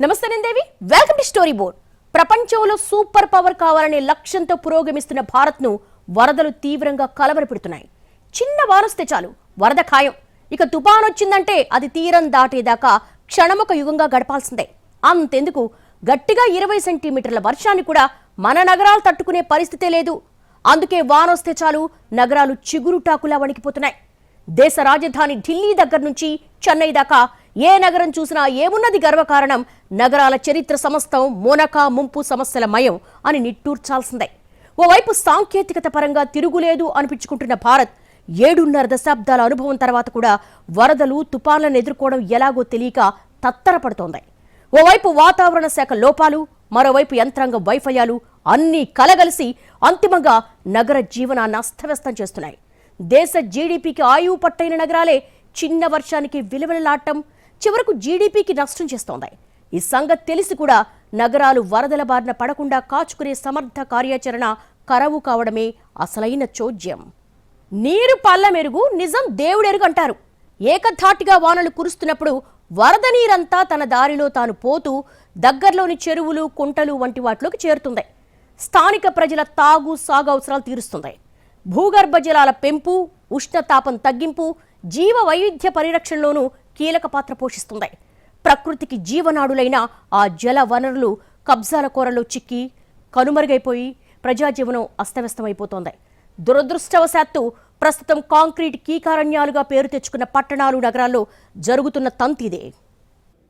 నమస్తే నేను welcome to story board ప్రపంచంలో సూపర్ పవర్ కావాలనే లక్ష్యంతో పురోగమిస్తున్న భారత్ను వరదలు తీవ్రంగా కలవరపెడుతున్నాయి. చిన్న వానొస్తే చాలు వరద ఖాయం. ఇక తుఫాన్ వచ్చిందంటే అది తీరం దాటేదాకా క్షణమొక యుగంగా గడపాల్సిందే. అంతెందుకు గట్టిగా ఇరవై సెంటీమీటర్ల వర్షాన్ని కూడా మన నగరాలు తట్టుకునే పరిస్థితే లేదు. అందుకే వానొస్తే చాలు నగరాలు చిగురుటాకులా వణికిపోతున్నాయి. దేశ రాజధాని ఢిల్లీ దగ్గర నుంచి చెన్నై దాకా ఏ నగరం చూసినా ఏమున్నది గర్వకారణం? నగరాల చరిత్ర సమస్తం మోనక ముంపు సమస్యల మయం అని నిట్టూర్చాల్సిందే. ఓవైపు సాంకేతికత పరంగా తిరుగులేదు అనిపించుకుంటున్న భారత్ ఏడున్నర దశాబ్దాల అనుభవం తర్వాత కూడా వరదలు తుపాన్లను ఎదుర్కోవడం ఎలాగో తెలియక తత్తరపడుతోంది. ఓవైపు వాతావరణ శాఖ లోపాలు మరోవైపు యంత్రాంగ వైఫల్యాలు అన్నీ కలగలిసి అంతిమంగా నగర జీవనాన్ని అస్తవ్యస్తం చేస్తున్నాయి. దేశ జీడిపికి ఆయువు పట్టైన నగరాలే చిన్న వర్షానికి విలువలాడటం చివరకు జీడీపీకి నష్టం చేస్తోంది. ఈ సంగతి తెలిసి కూడా నగరాలు వరదల బారిన పడకుండా కాచుకునే సమర్థ కార్యాచరణ కరవు కావడమే అసలైన చోద్యం. నీరు పల్ల మెరుగు నిజం దేవుడెరుగు అంటారు. ఏకధాటిగా వానలు కురుస్తున్నప్పుడు వరద నీరంతా తన దారిలో తాను పోతూ దగ్గరలోని చెరువులు కుంటలు వంటి వాటిలోకి చేరుతుంది. స్థానిక ప్రజల తాగు సాగు అవసరాలు తీరుస్తుంది. భూగర్భ జలాల పెంపు ఉష్ణతాపం తగ్గింపు జీవ వైవిధ్య పరిరక్షణలోనూ కీలక పాత్ర పోషిస్తుంది. ప్రకృతికి జీవనాడులైన ఆ జల వనరులు కబ్జాల కోరలో చిక్కి కనుమరుగైపోయి ప్రజాజీవనం అస్తవ్యస్తమైపోతోంది. దురదృష్టవశాత్తు ప్రస్తుతం కాంక్రీట్ కీకారణ్యాలుగా పేరు తెచ్చుకున్న పట్టణాలు నగరాల్లో జరుగుతున్న తంతిదే.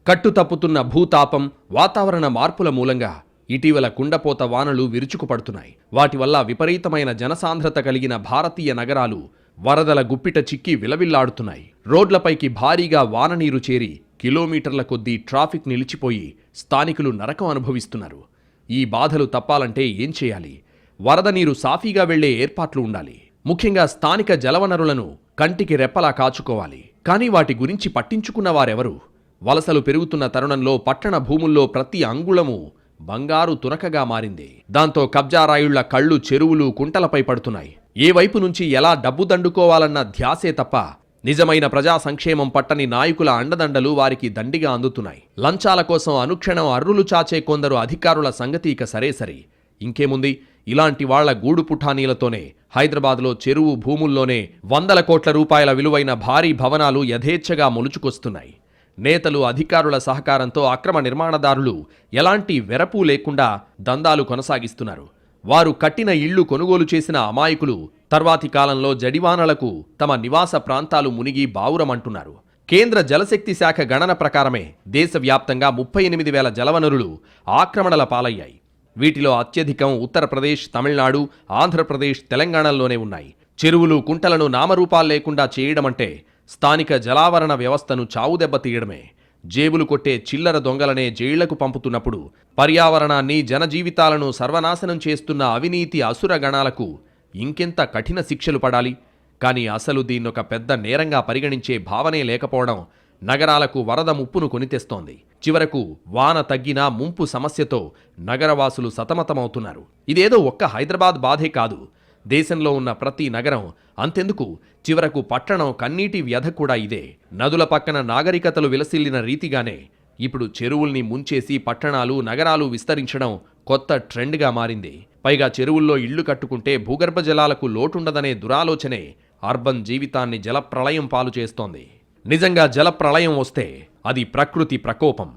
కట్టు తప్పుతున్న భూతాపం వాతావరణ మార్పుల మూలంగా ఇటీవల కుండపోత వానలు విరుచుకుపడుతున్నాయి. వాటి వల్ల విపరీతమైన జనసాంద్రత కలిగిన భారతీయ నగరాలు వరదల గుప్పిట చిక్కి విలవిల్లాడుతున్నాయి. రోడ్లపైకి భారీగా వాననీరు చేరి కిలోమీటర్ల కొద్దీ ట్రాఫిక్ నిలిచిపోయి స్థానికులు నరకం అనుభవిస్తున్నారు. ఈ బాధలు తప్పాలంటే ఏం చేయాలి? వరద నీరు సాఫీగా వెళ్ళే ఏర్పాట్లు ఉండాలి. ముఖ్యంగా స్థానిక జలవనరులను కంటికి రెప్పలా కాచుకోవాలి. కానీ వాటి గురించి పట్టించుకున్న వారెవరు? వలసలు పెరుగుతున్న తరుణంలో పట్టణ భూముల్లో ప్రతి అంగుళము బంగారు తునకగా మారింది. దాంతో కబ్జారాయుళ్ళ కళ్ళు చెరువులు కుంటలపై పడుతున్నాయి. ఏ వైపు నుంచి ఎలా డబ్బు దండుకోవాలన్న ధ్యాసే తప్ప నిజమైన ప్రజా సంక్షేమం పట్టని నాయకుల అండదండలు వారికి దండిగా అందుతున్నాయి. లంచాల కోసం అనుక్షణం అర్రులు చాచే కొందరు అధికారుల సంగతి ఇక సరేసరి ఇంకేముంది? ఇలాంటి వాళ్ళ గూడు పుఠానీలతోనే హైదరాబాద్లో చెరువు భూముల్లోనే వందల కోట్ల రూపాయల విలువైన భారీ భవనాలు యథేచ్ఛగా మొలుచుకొస్తున్నాయి. నేతలు అధికారుల సహకారంతో అక్రమ నిర్మాణదారులు ఎలాంటి వెరపు లేకుండా దందాలు కొనసాగిస్తున్నారు. వారు కట్టిన ఇళ్ళు కొనుగోలు చేసిన అమాయకులు తర్వాతి కాలంలో జడివానలకు తమ నివాస ప్రాంతాలు మునిగి బావురమంటున్నారు. కేంద్ర జలశక్తి శాఖ గణన ప్రకారమే దేశవ్యాప్తంగా ముప్పై ఎనిమిది వేల జలవనరులు ఆక్రమణల పాలయ్యాయి. వీటిలో అత్యధికం ఉత్తరప్రదేశ్ తమిళనాడు ఆంధ్రప్రదేశ్ తెలంగాణల్లోనే ఉన్నాయి. చెరువులు కుంటలను నామరూపాలు లేకుండా చేయడమంటే స్థానిక జలావరణ వ్యవస్థను చావుదెబ్బ తీయడమే జేబులు కొట్టే చిల్లర దొంగలనే జైళ్ళకు పంపుతున్నప్పుడు పర్యావరణాన్ని జనజీవితాలను సర్వనాశనం చేస్తున్న అవినీతి అసుర గణాలకు ఇంకెంత కఠిన శిక్షలు పడాలి? కానీ అసలు దీన్నొక పెద్ద నేరంగా పరిగణించే భావనే లేకపోవడం నగరాలకు వరద ముప్పును కొనితెస్తోంది. చివరకు వాన తగ్గినా ముంపు సమస్యతో నగరవాసులు సతమతమవుతున్నారు. ఇదేదో ఒక్క హైదరాబాద్ బాధే కాదు. దేశంలో ఉన్న ప్రతి నగరం అంతెందుకు? చివరకు పట్టణం కన్నీటి వ్యధ కూడా ఇదే. నదుల పక్కన నాగరికతలు విలసిల్లిన రీతిగానే ఇప్పుడు చెరువుల్ని ముంచేసి పట్టణాలు నగరాలు విస్తరించడం కొత్త ట్రెండ్గా మారింది. పైగా చెరువుల్లో ఇళ్ళు కట్టుకుంటే భూగర్భ జలాలకు లోటుండదనే దురాలోచనే అర్బన్ జీవితాన్ని జలప్రళయం పాలు చేస్తోంది. నిజంగా జలప్రళయం వస్తే అది ప్రకృతి ప్రకోపం.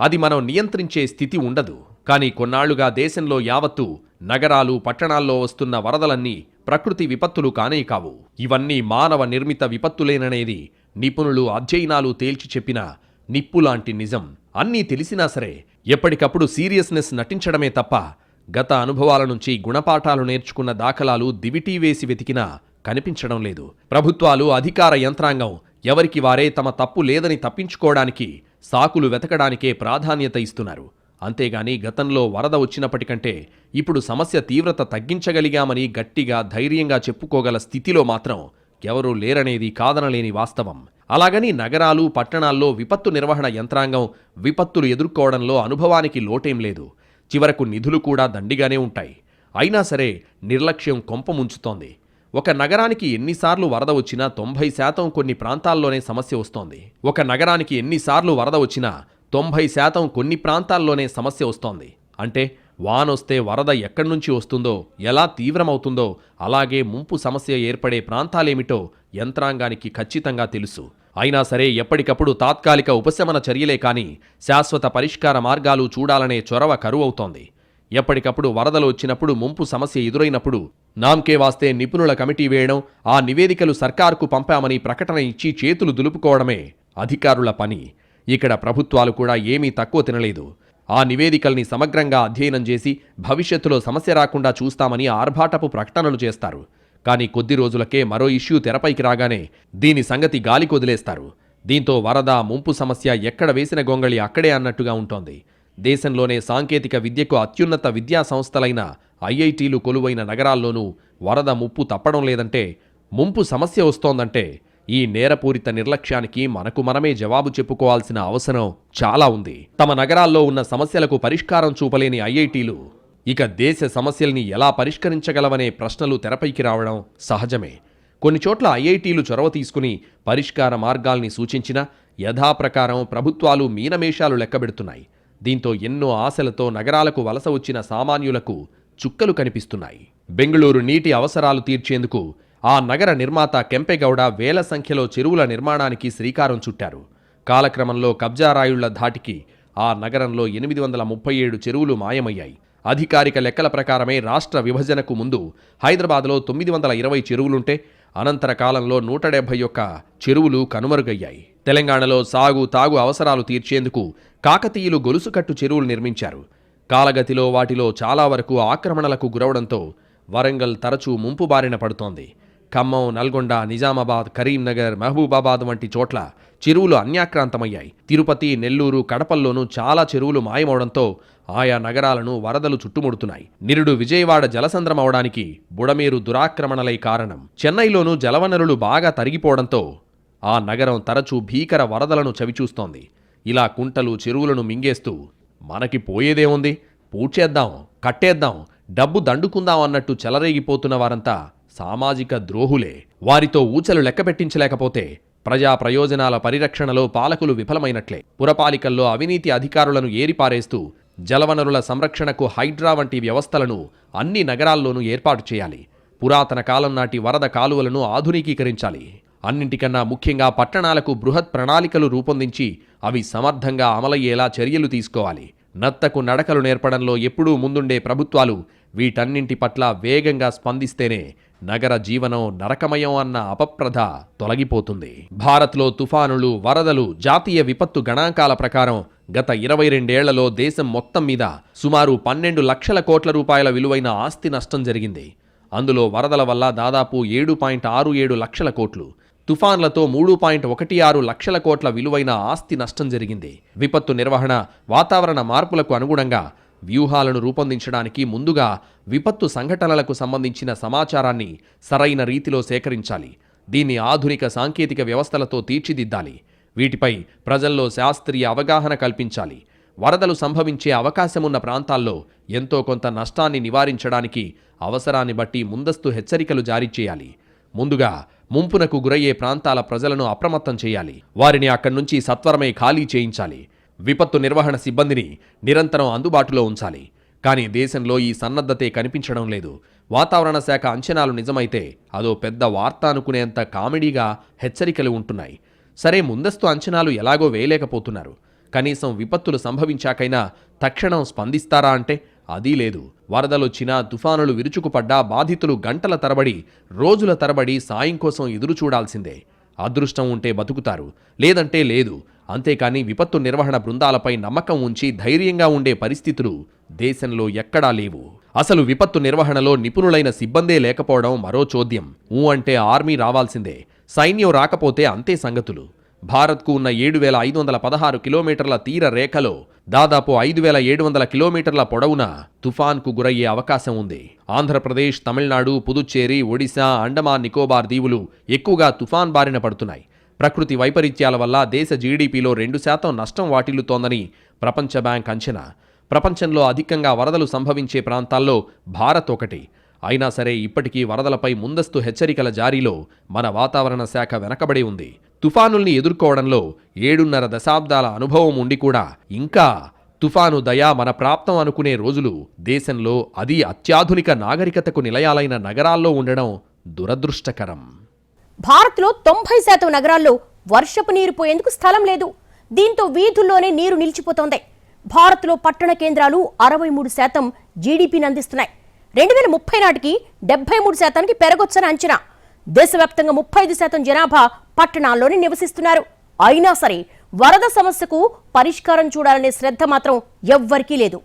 అది మనం నియంత్రించే స్థితి ఉండదు. కానీ కొన్నాళ్ళుగా దేశంలో యావత్తు నగరాలు పట్టణాల్లో వస్తున్న వరదలన్నీ ప్రకృతి విపత్తులు కానే కావు. ఇవన్నీ మానవ నిర్మిత విపత్తులేననేది నిపుణులు అధ్యయనాలు తేల్చి చెప్పిన నిప్పులాంటి నిజం. అన్నీ తెలిసినా సరే ఎప్పటికప్పుడు సీరియస్నెస్ నటించడమే తప్ప గత అనుభవాల నుంచి గుణపాఠాలు నేర్చుకున్న దాఖలాలు దివిటీ వేసి వెతికినా కనిపించడం లేదు. ప్రభుత్వాలు అధికార యంత్రాంగం ఎవరికి వారే తమ తప్పు లేదని తప్పించుకోవడానికి సాకులు వెతకడానికే ప్రాధాన్యత ఇస్తున్నారు. అంతేగాని గతంలో వరద వచ్చినప్పటికంటే ఇప్పుడు సమస్య తీవ్రత తగ్గించగలిగామని గట్టిగా ధైర్యంగా చెప్పుకోగల స్థితిలో మాత్రం ఎవరూ లేరనేది కాదనలేని వాస్తవం. అలాగని నగరాలు పట్టణాల్లో విపత్తు నిర్వహణ యంత్రాంగం విపత్తులు ఎదుర్కోవడంలో అనుభవానికి లోటేం లేదు. చివరకు నిధులు కూడా దండిగానే ఉంటాయి. అయినా సరే నిర్లక్ష్యం కొంపముంచుతోంది ఒక నగరానికి ఎన్నిసార్లు వరద వచ్చినా తొంభై శాతం కొన్ని ప్రాంతాల్లోనే సమస్య వస్తోంది. ఒక నగరానికి ఎన్నిసార్లు వరద వచ్చినా తొంభై శాతం కొన్ని ప్రాంతాల్లోనే సమస్య వస్తోంది. అంటే వానొస్తే వరద ఎక్కడి నుంచి వస్తుందో ఎలా తీవ్రమవుతుందో అలాగే ముంపు సమస్య ఏర్పడే ప్రాంతాలేమిటో యంత్రాంగానికి ఖచ్చితంగా తెలుసు. అయినా సరే ఎప్పటికప్పుడు తాత్కాలిక ఉపశమన చర్యలే కానీ శాశ్వత పరిష్కార మార్గాలు చూడాలనే చొరవ కరువవుతోంది. ఎప్పటికప్పుడు వరదలు వచ్చినప్పుడు ముంపు సమస్య ఎదురైనప్పుడు నామ్కే వాస్తే నిపుణుల కమిటీ వేయడం ఆ నివేదికలు సర్కార్కు పంపామని ప్రకటన ఇచ్చి చేతులు దులుపుకోవడమే అధికారుల పని. ఇక్కడ ప్రభుత్వాలు కూడా ఏమీ తక్కువ తినలేదు. ఆ నివేదికల్ని సమగ్రంగా అధ్యయనం చేసి భవిష్యత్తులో సమస్య రాకుండా చూస్తామని ఆర్భాటపు ప్రకటనలు చేస్తారు. కానీ కొద్ది రోజులకే మరో ఇష్యూ తెరపైకి రాగానే దీని సంగతి గాలి కొదిలేస్తారు దీంతో వరద ముంపు సమస్య ఎక్కడ వేసిన గొంగళి అక్కడే అన్నట్టుగా ఉంటోంది. దేశంలోనే సాంకేతిక విద్యకు అత్యున్నత విద్యా సంస్థలైన ఐఐటీలు కొలువైన నగరాల్లోనూ వరద ముప్పు తప్పడం లేదంటే ముంపు సమస్య వస్తోందంటే ఈ నేరపూరిత నిర్లక్ష్యానికి మనకు మనమే జవాబు చెప్పుకోవాల్సిన అవసరం చాలా ఉంది. తమ నగరాల్లో ఉన్న సమస్యలకు పరిష్కారం చూపలేని ఐఐటీలు ఇక దేశ సమస్యల్ని ఎలా పరిష్కరించగలవనే ప్రశ్నలు తెరపైకి రావడం సహజమే. కొన్ని చోట్ల ఐఐటీలు చొరవ తీసుకుని పరిష్కార మార్గాల్ని సూచించిన యథాప్రకారం ప్రభుత్వాలు మీనమేషాలు లెక్కబెడుతున్నాయి. దీంతో ఎన్నో ఆశలతో నగరాలకు వలస వచ్చిన సామాన్యులకు చుక్కలు కనిపిస్తున్నాయి. బెంగళూరు నీటి అవసరాలు తీర్చేందుకు ఆ నగర నిర్మాత కెంపెగౌడ వేల సంఖ్యలో చెరువుల నిర్మాణానికి శ్రీకారం చుట్టారు. కాలక్రమంలో కబ్జారాయుళ్ళ ధాటికి ఆ నగరంలో ఎనిమిది వందల ముప్పై ఏడు చెరువులు మాయమయ్యాయి. అధికారిక లెక్కల ప్రకారమే రాష్ట్ర విభజనకు ముందు హైదరాబాద్లో తొమ్మిది వందల ఇరవై చెరువులుంటే అనంతర కాలంలో నూట డెబ్బై ఒక్క చెరువులు కనుమరుగయ్యాయి. తెలంగాణలో సాగు తాగు అవసరాలు తీర్చేందుకు కాకతీయులు గొలుసుకట్టు చెరువులు నిర్మించారు. కాలగతిలో వాటిలో చాలా వరకు ఆక్రమణలకు గురవడంతో వరంగల్ తరచూ ముంపు బారిన పడుతోంది. ఖమ్మం నల్గొండ నిజామాబాద్ కరీంనగర్ మహబూబాబాద్ వంటి చోట్ల చెరువులు అన్యాక్రాంతమయ్యాయి. తిరుపతి నెల్లూరు కడపల్లోనూ చాలా చెరువులు మాయమవడంతో ఆయా నగరాలను వరదలు చుట్టుముడుతున్నాయి. నిరుడు విజయవాడ జలసంద్రమవడానికి బుడమేరు దురాక్రమణలై కారణం. చెన్నైలోనూ జలవనరులు బాగా తరిగిపోవడంతో ఆ నగరం తరచూ భీకర వరదలను చవిచూస్తోంది. ఇలా కుంటలు చెరువులను మింగేస్తూ మనకి పోయేదేముంది పూడ్చేద్దాం కట్టేద్దాం డబ్బు దండుకుందాం అన్నట్టు చెలరేగిపోతున్న వారంతా సామాజిక ద్రోహులే. వారితో ఊచలు లెక్కపెట్టించలేకపోతే ప్రజా ప్రయోజనాల పరిరక్షణలో పాలకులు విఫలమైనట్లే. పురపాలికల్లో అవినీతి అధికారులను ఏరిపారేస్తూ జలవనరుల సంరక్షణకు హైడ్రా వంటి వ్యవస్థలను అన్ని నగరాల్లోనూ ఏర్పాటు చేయాలి. పురాతన కాలం నాటి వరద కాలువలను ఆధునికీకరించాలి అన్నింటికన్నా ముఖ్యంగా పట్టణాలకు బృహత్ ప్రణాళికలు రూపొందించి అవి సమర్థంగా అమలయ్యేలా చర్యలు తీసుకోవాలి. నత్తకు నడకలు నేర్పడంలో ఎప్పుడూ ముందుండే ప్రభుత్వాలు వీటన్నింటి పట్ల వేగంగా స్పందిస్తేనే నగర జీవనం నరకమయం అన్న అపప్రధ తొలగిపోతుంది. భారత్లో తుఫానులు వరదలు జాతీయ విపత్తు గణాంకాల ప్రకారం గత ఇరవై రెండేళ్ళలో దేశం మొత్తం మీద సుమారు పన్నెండు లక్షల కోట్ల రూపాయల విలువైన ఆస్తి నష్టం జరిగింది. అందులో వరదల వల్ల దాదాపు ఏడు పాయింట్ ఆరు ఏడు లక్షల కోట్లు తుఫాన్లతో మూడు పాయింట్ ఒకటి ఆరు లక్షల కోట్ల విలువైన ఆస్తి నష్టం జరిగింది. విపత్తు నిర్వహణ వాతావరణ మార్పులకు అనుగుణంగా వ్యూహాలను రూపొందించడానికి ముందుగా విపత్తు సంఘటనలకు సంబంధించిన సమాచారాన్ని సరైన రీతిలో సేకరించాలి. దీన్ని ఆధునిక సాంకేతిక వ్యవస్థలతో తీర్చిదిద్దాలి. వీటిపై ప్రజల్లో శాస్త్రీయ అవగాహన కల్పించాలి. వరదలు సంభవించే అవకాశమున్న ప్రాంతాల్లో ఎంతో కొంత నష్టాన్ని నివారించడానికి అవసరాన్ని బట్టి ముందస్తు హెచ్చరికలు జారీ చేయాలి. ముందుగా ముంపునకు గురయ్యే ప్రాంతాల ప్రజలను అప్రమత్తం చేయాలి. వారిని అక్కడి నుంచి సత్వరమే ఖాళీ చేయించాలి. విపత్తు నిర్వహణ సిబ్బందిని నిరంతరం అందుబాటులో ఉంచాలి. కానీ దేశంలో ఈ సన్నద్ధతే కనిపించడం లేదు. వాతావరణ శాఖ అంచనాలు నిజమైతే అదో పెద్ద వార్త అనుకునేంత కామెడీగా హెచ్చరికలు ఉంటున్నాయి. సరే ముందస్తు అంచనాలు ఎలాగో వేయలేకపోతున్నారు. కనీసం విపత్తులు సంభవించాకైనా తక్షణం స్పందిస్తారా అంటే అదీ లేదు. వరదలొచ్చినా తుఫానులు విరుచుకుపడ్డా బాధితులు గంటల తరబడి రోజుల తరబడి సాయం కోసం ఎదురు చూడాల్సిందే అదృష్టం ఉంటే బతుకుతారు. లేదంటే లేదు. అంతేకాని విపత్తు నిర్వహణ బృందాలపై నమ్మకం ఉంచి ధైర్యంగా ఉండే పరిస్థితులు దేశంలో ఎక్కడా లేవు. అసలు విపత్తు నిర్వహణలో నిపుణులైన సిబ్బందే లేకపోవడం మరో చోద్యం. ఊ అంటే ఆర్మీ రావాల్సిందే. సైన్యం రాకపోతే అంతే సంగతులు. భారత్కు ఉన్న ఏడు వేల ఐదు వందల పదహారు కిలోమీటర్ల తీర రేఖలో దాదాపు ఐదు వేల ఏడు వందల కిలోమీటర్ల పొడవున తుఫాన్కు గురయ్యే అవకాశం ఉంది. ఆంధ్రప్రదేశ్ తమిళనాడు పుదుచ్చేరి ఒడిశా అండమాన్ నికోబార్ దీవులు ఎక్కువగా తుఫాన్ బారిన పడుతున్నాయి. ప్రకృతి వైపరీత్యాల వల్ల దేశ జీడీపీలో రెండు శాతం నష్టం వాటిల్లుతోందని ప్రపంచ బ్యాంక్ అంచనా. ప్రపంచంలో అధికంగా వరదలు సంభవించే ప్రాంతాల్లో భారత్ ఒకటి. అయినా సరే ఇప్పటికీ వరదలపై ముందస్తు హెచ్చరికల జారీలో మన వాతావరణ శాఖ వెనకబడి ఉంది. తుఫానుల్ని ఎదుర్కోవడంలో ఏడున్నర దశాబ్దాల అనుభవం ఉండి కూడా ఇంకా తుఫాను దయా మన ప్రాప్తం అనుకునే రోజులు దేశంలో అది అత్యాధునిక నాగరికతకు నిలయాలైన నగరాల్లో ఉండడం దురదృష్టకరం. భారత్లో తొంభై శాతం నగరాల్లో వర్షపు నీరు పోయేందుకు స్థలం లేదు. దీంతో వీధుల్లోనే నీరు నిలిచిపోతోంది. భారత్లో పట్టణ కేంద్రాలు అరవై మూడు శాతం జీడీపీని అందిస్తున్నాయి. రెండు వేల ముప్పై నాటికి డెబ్బై మూడు శాతానికి పెరగొచ్చని అంచనా. దేశవ్యాప్తంగా ముప్పై ఐదు శాతం జనాభా పట్టణాల్లోనే నివసిస్తున్నారు. అయినా సరే వరద సమస్యకు పరిష్కారం చూడాలనే శ్రద్ధ మాత్రం ఎవ్వరికీ లేదు.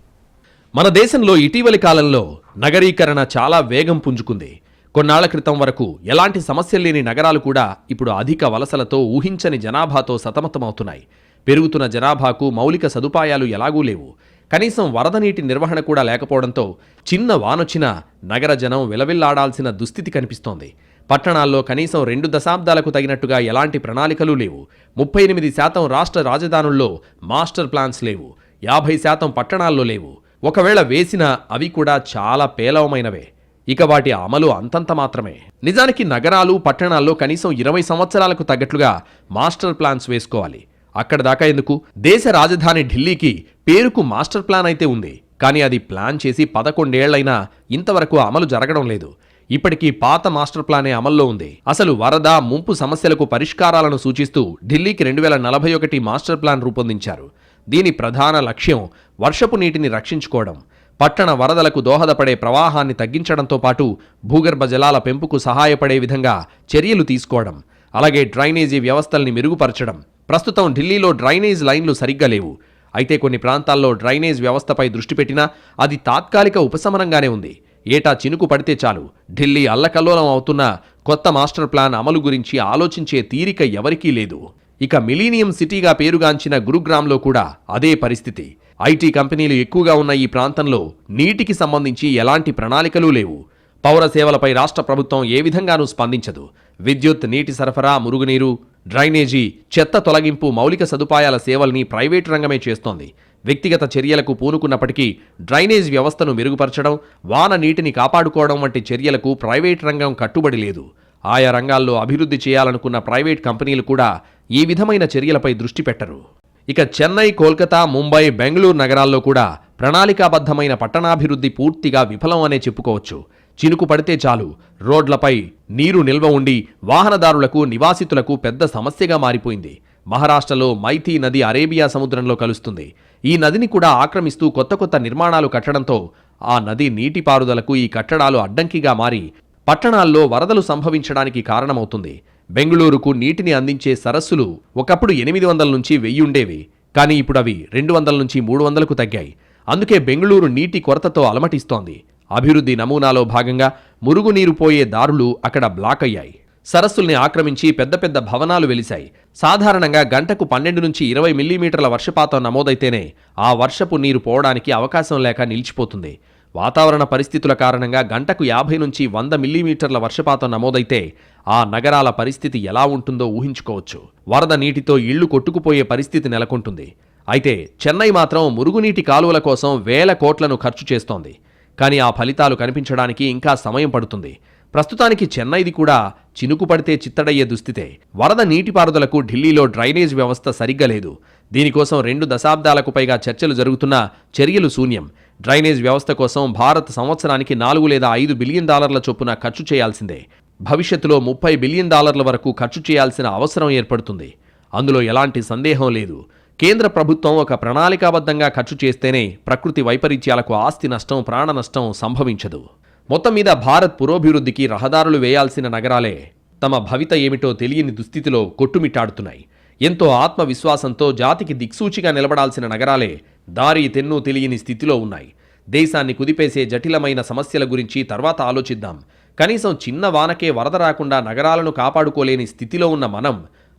మన దేశంలో ఇటీవలి కాలంలో నగరీకరణ చాలా వేగం పుంజుకుంది. కొన్నాళ్ళ క్రితం వరకు ఎలాంటి సమస్యలు లేని నగరాలు కూడా ఇప్పుడు అధిక వలసలతో ఊహించని జనాభాతో సతమతమవుతున్నాయి. పెరుగుతున్న జనాభాకు మౌలిక సదుపాయాలు ఎలాగూ లేవు. కనీసం వరద నీటి నిర్వహణ కూడా లేకపోవడంతో చిన్న వానొచ్చినా నగర జనం విలవిల్లాడాల్సిన దుస్థితి కనిపిస్తోంది. పట్టణాల్లో కనీసం రెండు దశాబ్దాలకు తగినట్టుగా ఎలాంటి ప్రణాళికలు లేవు. ముప్పై ఎనిమిది శాతం రాష్ట్ర రాజధానుల్లో మాస్టర్ ప్లాన్స్ లేవు. యాభై శాతం పట్టణాల్లో లేవు. ఒకవేళ వేసినా అవి కూడా చాలా పేలవమైనవే. ఇక వాటి అమలు అంతంత మాత్రమే. నిజానికి నగరాలు పట్టణాల్లో కనీసం ఇరవై సంవత్సరాలకు తగ్గట్లుగా మాస్టర్ ప్లాన్స్ వేసుకోవాలి. అక్కడ దాకా ఎందుకు? దేశ రాజధాని ఢిల్లీకి పేరుకు మాస్టర్ ప్లాన్ అయితే ఉంది. కానీ అది ప్లాన్ చేసి పదకొండేళ్ళైనా ఇంతవరకు అమలు జరగడం లేదు. ఇప్పటికీ పాత మాస్టర్ ప్లానే అమల్లో ఉంది. అసలు వరద ముంపు సమస్యలకు పరిష్కారాలను సూచిస్తూ ఢిల్లీకి రెండు వేల నలభై ఒకటి మాస్టర్ ప్లాన్ రూపొందించారు. దీని ప్రధాన లక్ష్యం వర్షపు నీటిని రక్షించుకోవడం. పట్టణ వరదలకు దోహదపడే ప్రవాహాన్ని తగ్గించడంతో పాటు భూగర్భ జలాల పెంపుకు సహాయపడే విధంగా చర్యలు తీసుకోవడం అలాగే డ్రైనేజీ వ్యవస్థల్ని మెరుగుపరచడం. ప్రస్తుతం ఢిల్లీలో డ్రైనేజ్ లైన్లు సరిగ్గా లేవు. అయితే కొన్ని ప్రాంతాల్లో డ్రైనేజ్ వ్యవస్థపై దృష్టి పెట్టినా అది తాత్కాలిక ఉపశమనంగానే ఉంది. ఏటా చినుకు పడితే చాలు. ఢిల్లీ అల్లకల్లోలం అవుతున్న కొత్త మాస్టర్ ప్లాన్ అమలు గురించి ఆలోచించే తీరిక ఎవరికీ లేదు. ఇక మిలీనియం సిటీగా పేరుగాంచిన గురుగ్రామ్లో కూడా అదే పరిస్థితి. ఐటీ కంపెనీలు ఎక్కువగా ఉన్న ఈ ప్రాంతంలో నీటికి సంబంధించి ఎలాంటి ప్రణాళికలు లేవు. పౌర సేవలపై రాష్ట్ర ప్రభుత్వం ఏ విధంగానూ స్పందించదు. విద్యుత్ నీటి సరఫరా మురుగునీరు డ్రైనేజీ చెత్త తొలగింపు మౌలిక సదుపాయాల సేవల్ని ప్రైవేటు రంగమే చేస్తోంది. వ్యక్తిగత చర్యలకు పూనుకున్నప్పటికీ డ్రైనేజ్ వ్యవస్థను మెరుగుపరచడం వాన నీటిని కాపాడుకోవడం వంటి చర్యలకు ప్రైవేటు రంగం కట్టుబడి లేదు. ఆయా రంగాల్లో అభివృద్ధి చేయాలనుకున్న ప్రైవేట్ కంపెనీలు కూడా ఈ విధమైన చర్యలపై దృష్టి పెట్టరు. ఇక చెన్నై కోల్కతా ముంబై బెంగళూరు నగరాల్లో కూడా ప్రణాళికాబద్ధమైన పట్టణాభివృద్ధి పూర్తిగా విఫలం అనే చెప్పుకోవచ్చు. చినుకు పడితే చాలు. రోడ్లపై నీరు నిల్వ ఉండి వాహనదారులకు నివాసితులకు పెద్ద సమస్యగా మారిపోయింది. మహారాష్ట్రలో మైథీ నది అరేబియా సముద్రంలో కలుస్తుంది. ఈ నదిని కూడా ఆక్రమిస్తూ కొత్త కొత్త నిర్మాణాలు కట్టడంతో ఆ నది నీటిపారుదలకు ఈ కట్టడాలు అడ్డంకిగా మారి పట్టణాల్లో వరదలు సంభవించడానికి కారణమవుతుంది. బెంగళూరుకు నీటిని అందించే సరస్సులు ఒకప్పుడు ఎనిమిది వందల నుంచి వెయ్యి ఉండేవి కానీ ఇప్పుడు అవి రెండు వందల నుంచి మూడు వందలకు తగ్గాయి. అందుకే బెంగళూరు నీటి కొరతతో అలమటిస్తోంది. అభివృద్ధి నమూనాలో భాగంగా మురుగునీరు పోయే దారులు అక్కడ బ్లాక్ అయ్యాయి. సరస్సుల్ని ఆక్రమించి పెద్ద పెద్ద భవనాలు వెలిశాయి. సాధారణంగా గంటకు పన్నెండు నుంచి ఇరవై మిల్లీమీటర్ల వర్షపాతం నమోదైతేనే ఆ వర్షపు నీరు పోవడానికి అవకాశం లేక నిలిచిపోతుంది. వాతావరణ పరిస్థితుల కారణంగా గంటకు యాభై నుంచి వంద మిల్లీమీటర్ల వర్షపాతం నమోదైతే ఆ నగరాల పరిస్థితి ఎలా ఉంటుందో ఊహించుకోవచ్చు. వరద నీటితో ఇళ్ళు కొట్టుకుపోయే పరిస్థితి నెలకొంటుంది. అయితే చెన్నై మాత్రం మురుగునీటి కాలువల కోసం వేల కోట్లను ఖర్చు చేస్తోంది. కానీ ఆ ఫలితాలు కనిపించడానికి ఇంకా సమయం పడుతుంది. ప్రస్తుతానికి చెన్నైది కూడా చినుకు పడితే చిత్తడయ్యే దుస్థితే. వరద నీటిపారుదలకు ఢిల్లీలో డ్రైనేజ్ వ్యవస్థ సరిగ్గా లేదు. దీనికోసం రెండు దశాబ్దాలకు పైగా చర్చలు జరుగుతున్నా చర్యలు శూన్యం. డ్రైనేజ్ వ్యవస్థ కోసం భారత్ సంవత్సరానికి నాలుగు లేదా ఐదు బిలియన్ డాలర్ల చొప్పున ఖర్చు చేయాల్సిందే. భవిష్యత్తులో ముప్పై బిలియన్ డాలర్ల వరకు ఖర్చు చేయాల్సిన అవసరం ఏర్పడుతుంది. అందులో ఎలాంటి సందేహం లేదు. కేంద్ర ప్రభుత్వం ఒక ప్రణాళికాబద్ధంగా ఖర్చు చేస్తేనే ప్రకృతి వైపరీత్యాలకు ఆస్తి నష్టం ప్రాణ నష్టం సంభవించదు. మొత్తం మీద భారత్ పురోభివృద్ధికి రహదారులు వేయాల్సిన నగరాలే తమ భవిత ఏమిటో తెలియని దుస్థితిలో కొట్టుమిట్టాడుతున్నాయి. ఎంతో ఆత్మవిశ్వాసంతో జాతికి దిక్సూచిగా నిలబడాల్సిన నగరాలే దారి తెన్ను తెలియని స్థితిలో ఉన్నాయి. దేశాన్ని కుదిపేసే జటిలమైన సమస్యల గురించి తర్వాత ఆలోచిద్దాం. కనీసం చిన్న వానకే వరద రాకుండా నగరాలను కాపాడుకోలేని స్థితిలో ఉన్న మనం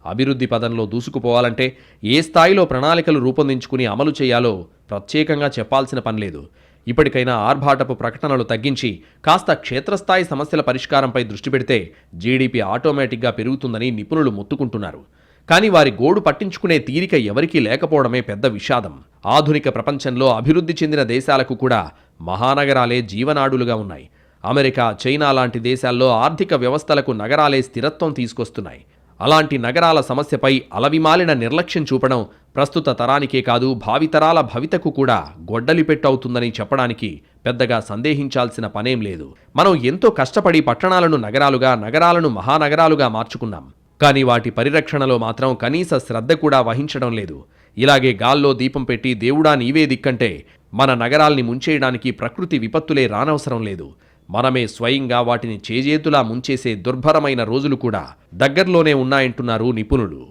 అభివృద్ధి పదంలో దూసుకుపోవాలంటే ఏ స్థాయిలో ప్రణాళికలు రూపొందించుకుని అమలు చేయాలో ప్రత్యేకంగా చెప్పాల్సిన పనిలేదు ఇప్పటికైనా ఆర్భాటపు ప్రకటనలు తగ్గించి కాస్త క్షేత్రస్థాయి సమస్యల పరిష్కారంపై దృష్టి పెడితే జీడీపీ ఆటోమేటిక్గా పెరుగుతుందని నిపుణులు మొత్తుకుంటున్నారు. కానీ వారి గోడు పట్టించుకునే తీరిక ఎవరికీ లేకపోవడమే పెద్ద విషాదం. ఆధునిక ప్రపంచంలో అభివృద్ధి చెందిన దేశాలకు కూడా మహానగరాలే జీవనాడులుగా ఉన్నాయి. అమెరికా చైనా లాంటి దేశాల్లో ఆర్థిక వ్యవస్థలకు నగరాలే స్థిరత్వం తీసుకొస్తున్నాయి. అలాంటి నగరాల సమస్యపై అలవిమాలిన నిర్లక్ష్యం చూపడం ప్రస్తుత తరానికే కాదు భావితరాల భవితకు కూడా గొడ్డలి పెట్టవుతుందని చెప్పడానికి పెద్దగా సందేహించాల్సిన పనేం లేదు. మనం ఎంతో కష్టపడి పట్టణాలను నగరాలుగా నగరాలను మహానగరాలుగా మార్చుకున్నాం. కానీ వాటి పరిరక్షణలో మాత్రం కనీస శ్రద్ధ కూడా వహించడం లేదు. ఇలాగే గాల్లో దీపం పెట్టి దేవుడా నీవే దిక్కంటే మన నగరాల్ని ముంచేయడానికి ప్రకృతి విపత్తులే రానవసరం లేదు. మనమే స్వయంగా వాటిని చేజేతులా ముంచేసే దుర్భరమైన రోజులు కూడా దగ్గరలోనే ఉన్నాయంటున్నారు నిపుణులు.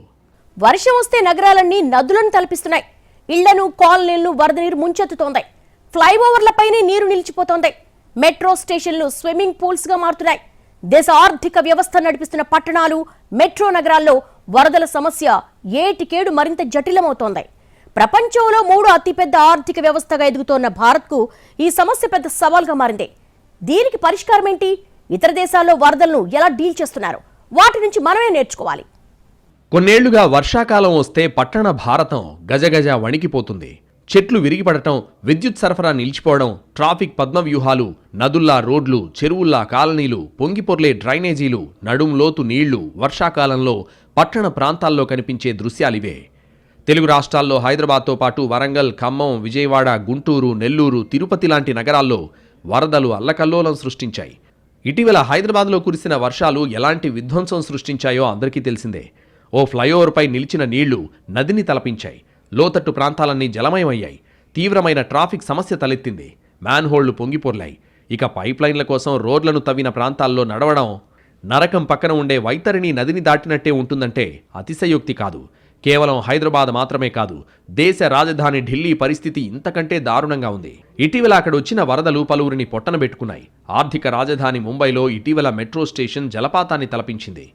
వర్షం వస్తే నగరాలన్నీ నదులను తలపిస్తున్నాయి. ఇళ్ళను కాలనీలను వరద నీరు ముంచెత్తుతోంది. ఫ్లైఓవర్లపైనే నీరు నిలిచిపోతోంది. మెట్రో స్టేషన్లు స్విమ్మింగ్ పూల్స్గా మారుతున్నాయి. దేశ ఆర్థిక వ్యవస్థ నడిపిస్తున్న పట్టణాలు మెట్రో నగరాల్లో వరదల సమస్య ఏటికేడు మరింత జటిలమవుతోంది. ప్రపంచంలో మూడు అతిపెద్ద ఆర్థిక వ్యవస్థగా ఎదుగుతోన్న భారత్కు ఈ సమస్య పెద్ద సవాల్గా మారింది. దీనికి పరిష్కారం ఏంటి? ఇతర దేశాల్లో వరదలను ఎలా డీల్ చేస్తున్నారు? వాటి నుంచి మనమే నేర్చుకోవాలి. కొన్నేళ్ళుగా వర్షాకాలం వస్తే పట్టణ భారతం గజగజ వణికిపోతుంది. చెట్లు విరిగిపడటం విద్యుత్ సరఫరా నిలిచిపోవడం ట్రాఫిక్ పద్మవ్యూహాలు నదుల్లా రోడ్లు చెరువుల్లా కాలనీలు పొంగిపొర్లే డ్రైనేజీలు నడుం లోతు నీళ్ళు వర్షాకాలంలో పట్టణ ప్రాంతాల్లో కనిపించే దృశ్యాలివే. తెలుగు రాష్ట్రాల్లో హైదరాబాద్తో పాటు వరంగల్ ఖమ్మం విజయవాడ గుంటూరు నెల్లూరు తిరుపతి లాంటి నగరాల్లో వరదలు అల్లకల్లోలం సృష్టించాయి. ఇటీవల హైదరాబాద్లో కురిసిన వర్షాలు ఎలాంటి విధ్వంసం సృష్టించాయో అందరికీ తెలిసిందే. ఓ ఫ్లైఓవర్పై నిలిచిన నీళ్ళు నదిని తలపించాయి. లోతట్టు ప్రాంతాలన్నీ జలమయమయ్యాయి. తీవ్రమైన ట్రాఫిక్ సమస్య తలెత్తింది. మ్యాన్హోళ్ళు పొంగిపొర్లాయి. ఇక పైప్లైన్ల కోసం రోడ్లను తవ్విన ప్రాంతాల్లో నడవడం నరకం పక్కన ఉండే వైతరిణి నదిని దాటినట్టే ఉంటుందంటే అతిశయోక్తి కాదు. కేవలం హైదరాబాద్ మాత్రమే కాదు దేశ రాజధాని ఢిల్లీ పరిస్థితి ఇంతకంటే దారుణంగా ఉంది. ఇటీవల అక్కడ వచ్చిన వరదలు పలువురిని పొట్టనబెట్టుకున్నాయి ఆర్థిక రాజధాని ముంబైలో ఇటీవల మెట్రో స్టేషన్ జలపాతాన్ని తలపించింది.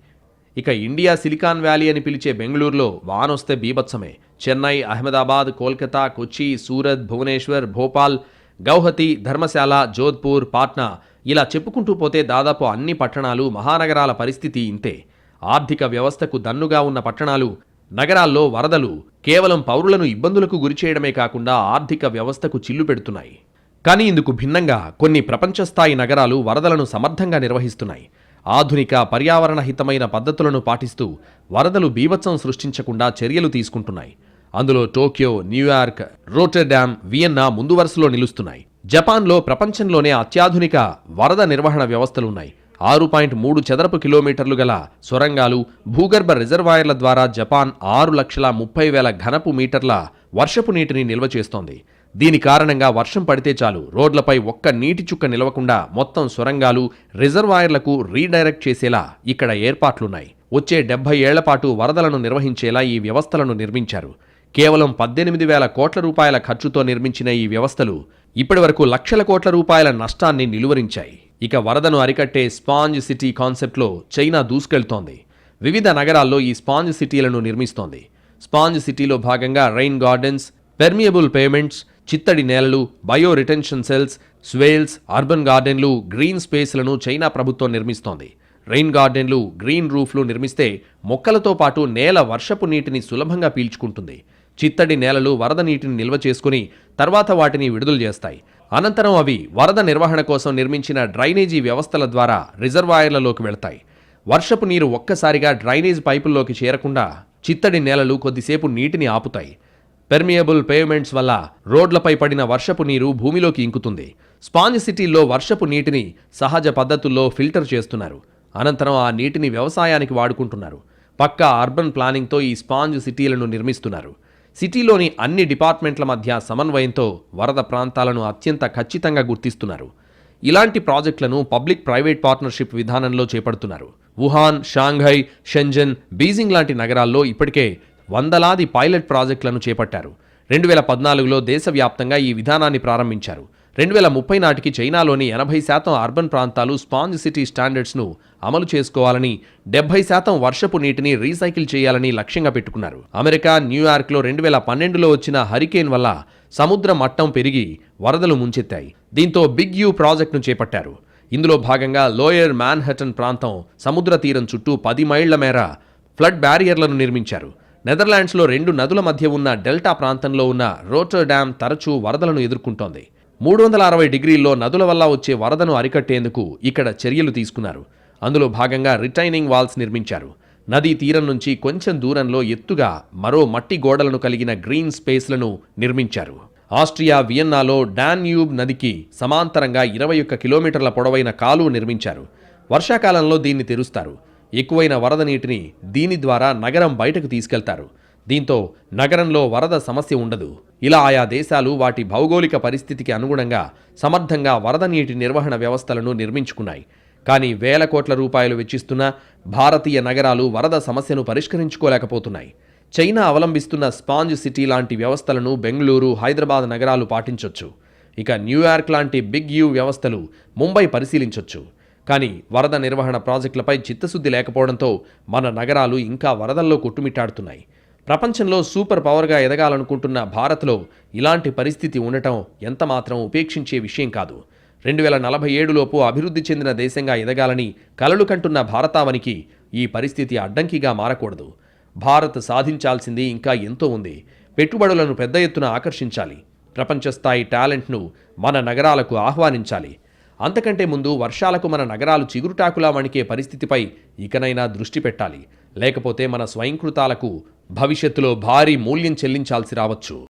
ఇక ఇండియా సిలికాన్ వ్యాలీ అని పిలిచే బెంగళూరులో వానొస్తే బీభత్సమే. చెన్నై అహ్మదాబాద్ కోల్కతా కొచ్చి సూరత్ భువనేశ్వర్ భోపాల్ గౌహతి ధర్మశాల జోధ్పూర్ పాట్నా ఇలా చెప్పుకుంటూ పోతే దాదాపు అన్ని పట్టణాలు మహానగరాల పరిస్థితి ఇంతే. ఆర్థిక వ్యవస్థకు దన్నుగా ఉన్న పట్టణాలు నగరాల్లో వరదలు కేవలం పౌరులను ఇబ్బందులకు గురిచేయడమే కాకుండా ఆర్థిక వ్యవస్థకు చిల్లు పెడుతున్నాయి. కానీ ఇందుకు భిన్నంగా కొన్ని ప్రపంచస్థాయి నగరాలు వరదలను సమర్థంగా నిర్వహిస్తున్నాయి. ఆధునిక పర్యావరణ హితమైన పద్ధతులను పాటిస్తూ వరదలు బీభత్సం సృష్టించకుండా చర్యలు తీసుకుంటున్నాయి. అందులో టోక్యో న్యూయార్క్ రోటర్డామ్ వియన్నా ముందు వరుసలో నిలుస్తున్నాయి. జపాన్లో ప్రపంచంలోనే అత్యాధునిక వరద నిర్వహణ వ్యవస్థలున్నాయి. ఆరు పాయింట్ మూడు చదరపు కిలోమీటర్లు గల సొరంగాలు భూగర్భ రిజర్వాయర్ల ద్వారా జపాన్ ఆరు లక్షల ముప్పై వేల ఘనపు మీటర్ల వర్షపు నీటిని నిల్వ చేస్తోంది. దీని కారణంగా వర్షం పడితే చాలు. రోడ్లపై ఒక్క నీటి చుక్క నిలవకుండా మొత్తం సొరంగాలు రిజర్వాయర్లకు రీడైరెక్ట్ చేసేలా ఇక్కడ ఏర్పాట్లున్నాయి. వచ్చే డెబ్బై ఏళ్ళపాటు వరదలను నిర్వహించేలా ఈ వ్యవస్థలను నిర్మించారు. కేవలం పద్దెనిమిది వేల కోట్ల రూపాయల ఖర్చుతో నిర్మించిన ఈ వ్యవస్థలు ఇప్పటివరకు లక్షల కోట్ల రూపాయల నష్టాన్ని నిలువరించాయి. ఇక వరదను అరికట్టే స్పాంజ్ సిటీ కాన్సెప్ట్లో చైనా దూసుకెళ్తోంది. వివిధ నగరాల్లో ఈ స్పాంజ్ సిటీలను నిర్మిస్తోంది. స్పాంజ్ సిటీలో భాగంగా రైన్ గార్డెన్స్ పెర్మియబుల్ పేమెంట్స్ చిత్తడి నేలలు bio retention cells swales urban గార్డెన్లు గ్రీన్ స్పేస్లను చైనా ప్రభుత్వం నిర్మిస్తోంది. రెయిన్ గార్డెన్లు గ్రీన్ రూఫ్లు నిర్మిస్తే మొక్కలతో పాటు నేల వర్షపు నీటిని సులభంగా పీల్చుకుంటుంది. చిత్తడి నేలలు వరద నీటిని నిల్వ చేసుకుని తర్వాత వాటిని విడుదల చేస్తాయి. అనంతరం అవి వరద నిర్వహణ కోసం నిర్మించిన డ్రైనేజీ వ్యవస్థల ద్వారా రిజర్వాయర్లలోకి వెళ్తాయి. వర్షపు నీరు ఒక్కసారిగా డ్రైనేజ్ పైపుల్లోకి చేరకుండా చిత్తడి నేలలు కొద్దిసేపు నీటిని ఆపుతాయి. పెర్మియబుల్ పేమెంట్స్ వల్ల రోడ్లపై పడిన వర్షపు నీరు భూమిలోకి ఇంకుతుంది. స్పాంజ్ సిటీల్లో వర్షపు నీటిని సహజ పద్ధతుల్లో ఫిల్టర్ చేస్తున్నారు. అనంతరం ఆ నీటిని వ్యవసాయానికి వాడుకుంటున్నారు. పక్కా అర్బన్ ప్లానింగ్తో ఈ స్పాంజ్ సిటీలను నిర్మిస్తున్నారు. సిటీలోని అన్ని డిపార్ట్మెంట్ల మధ్య సమన్వయంతో వరద ప్రాంతాలను అత్యంత ఖచ్చితంగా గుర్తిస్తున్నారు. ఇలాంటి ప్రాజెక్టులను పబ్లిక్ ప్రైవేట్ పార్ట్నర్షిప్ విధానంలో చేపడుతున్నారు. వుహాన్ షాంఘై షెంజన్ బీజింగ్ లాంటి నగరాల్లో ఇప్పటికే వందలాది పైలట్ ప్రాజెక్టులను చేపట్టారు. రెండు వేల పద్నాలుగులో దేశవ్యాప్తంగా ఈ విధానాన్ని ప్రారంభించారు. రెండు వేల ముప్పై నాటికి చైనాలోని ఎనభై శాతం అర్బన్ ప్రాంతాలు స్పాంజ్ సిటీ స్టాండర్డ్స్ను అమలు చేసుకోవాలని డెబ్బై శాతం వర్షపు నీటిని రీసైకిల్ చేయాలని లక్ష్యంగా పెట్టుకున్నారు. అమెరికా న్యూయార్క్లో రెండు వేల పన్నెండులో వచ్చిన హరికేన్ వల్ల సముద్ర మట్టం పెరిగి వరదలు ముంచెత్తాయి. దీంతో బిగ్ యూ ప్రాజెక్టును చేపట్టారు. ఇందులో భాగంగా లోయర్ మ్యాన్హటన్ ప్రాంతం సముద్ర తీరం చుట్టూ పది మైళ్ళ మేర ఫ్లడ్ బ్యారియర్లను నిర్మించారు. నెదర్లాండ్స్లో రెండు నదుల మధ్య ఉన్న డెల్టా ప్రాంతంలో ఉన్న రోటర్ డ్యామ్ తరచూ వరదలను ఎదుర్కొంటోంది. మూడు వందల అరవై డిగ్రీల్లో నదుల వల్ల వచ్చే వరదను అరికట్టేందుకు ఇక్కడ చర్యలు తీసుకున్నారు. అందులో భాగంగా రిటైనింగ్ వాల్స్ నిర్మించారు. నదీ తీరం నుంచి కొంచెం దూరంలో ఎత్తుగా మరో మట్టి గోడలను కలిగిన గ్రీన్ స్పేస్లను నిర్మించారు. ఆస్ట్రియా వియన్నాలో డాన్యూబ్ నదికి సమాంతరంగా ఇరవై ఒక్క కిలోమీటర్ల పొడవైన కాలువ నిర్మించారు. వర్షాకాలంలో దీన్ని తెరుస్తారు. ఎక్కువైన వరద నీటిని దీని ద్వారా నగరం బయటకు తీసుకెళ్తారు. దీంతో నగరంలో వరద సమస్య ఉండదు. ఇలా ఆయా దేశాలు వాటి భౌగోళిక పరిస్థితికి అనుగుణంగా సమర్థంగా వరద నీటి నిర్వహణ వ్యవస్థలను నిర్మించుకున్నాయి. కానీ వేల కోట్ల రూపాయలు వెచ్చిస్తున్న భారతీయ నగరాలు వరద సమస్యను పరిష్కరించుకోలేకపోతున్నాయి. చైనా అవలంబిస్తున్న స్పాంజ్ సిటీ లాంటి వ్యవస్థలను బెంగళూరు హైదరాబాద్ నగరాలు పాటించొచ్చు. ఇక న్యూయార్క్ లాంటి బిగ్ యూ వ్యవస్థలు ముంబై పరిశీలించొచ్చు. కానీ వరద నిర్వహణ ప్రాజెక్టులపై చిత్తశుద్ధి లేకపోవడంతో మన నగరాలు ఇంకా వరదల్లో కొట్టుమిట్టాడుతున్నాయి. ప్రపంచంలో సూపర్ పవర్గా ఎదగాలనుకుంటున్న భారత్లో ఇలాంటి పరిస్థితి ఉండటం ఎంతమాత్రం ఉపేక్షించే విషయం కాదు. రెండు వేల నలభై ఏడులోపు అభివృద్ధి చెందిన దేశంగా ఎదగాలని కలలు కంటున్న భారతావనికి ఈ పరిస్థితి అడ్డంకిగా మారకూడదు. భారత్ సాధించాల్సింది ఇంకా ఎంతో ఉంది. పెట్టుబడులను పెద్ద ఎత్తున ఆకర్షించాలి. ప్రపంచ స్థాయి టాలెంట్ను మన నగరాలకు ఆహ్వానించాలి. అంతకంటే ముందు వర్షాలకు మన నగరాలు చిగురుటాకులా వణికే పరిస్థితిపై ఇకనైనా దృష్టి పెట్టాలి. లేకపోతే మన స్వయంకృతాలకు భవిష్యత్తులో భారీ మూల్యం చెల్లించాల్సి రావచ్చు.